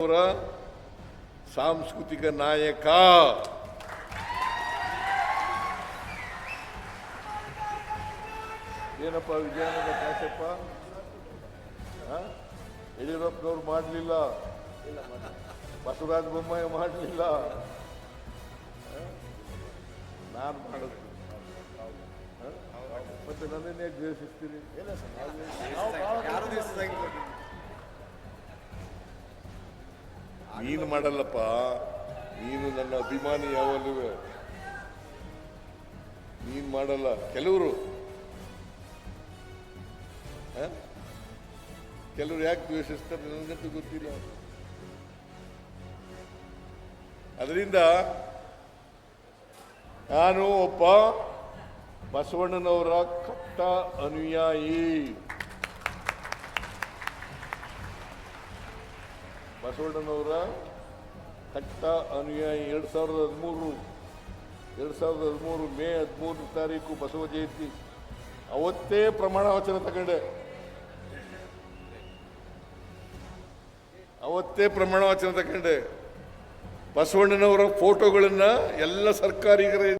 ಅವರ ಸಾಂಸ್ಕೃತಿಕ ನಾಯಕ. ಏನಪ್ಪ ವಿಜಯನಗರ ಕಾಶಪ್ಪ? ಯಡಿಯೂರಪ್ಪನವ್ರು ಮಾಡಲಿಲ್ಲ. ಬಸವರಾಜ ಬೊಮ್ಮಾಯಿ ಮಾಡಲಿಲ್ಲ. ನಾನು ಮಾಡೋದು? ಮತ್ತೆ ನನ್ನನ್ನೇ ದ್ವೇಷಿಸ್ತೀರಿ? ನೀನು ಮಾಡಲ್ಲಪ್ಪ, ನೀನು ನನ್ನ ಅಭಿಮಾನಿ ಯಾವಲ್ಲೂ ನೀನು ಮಾಡಲ್ಲ. ಕೆಲವರು? ಕೆಲವರು ಯಾಕೆ ದ್ವೇಷಿಸ್ತಾರೆ ನನಗಂತೂ ಗೊತ್ತಿಲ್ಲ. ಅದರಿಂದ ನಾನು ಒಬ್ಬ ಬಸವಣ್ಣನವರ ಕಟ್ಟ ಅನುಯಾಯಿ. ಬಸವಣ್ಣನವರ ಕಟ್ಟ ಅನುಯಾಯಿ ಎರಡು ಸಾವಿರದ ಹದಿಮೂರು, ಎರಡು ಸಾವಿರದ ಹದಿಮೂರು ಮೇ ಹದಿಮೂರು ತಾರೀಕು ಬಸವ ಜಯಂತಿ. ಅವತ್ತೇ ಪ್ರಮಾಣ ವಚನ ತಗೊಂಡೆ. ಅವತ್ತೇ ಪ್ರಮಾಣ ವಚನ ತಗೊಂಡೆ. ಬಸವಣ್ಣನವರ ಫೋಟೋಗಳನ್ನು ಎಲ್ಲ ಸರ್ಕಾರಿಗರ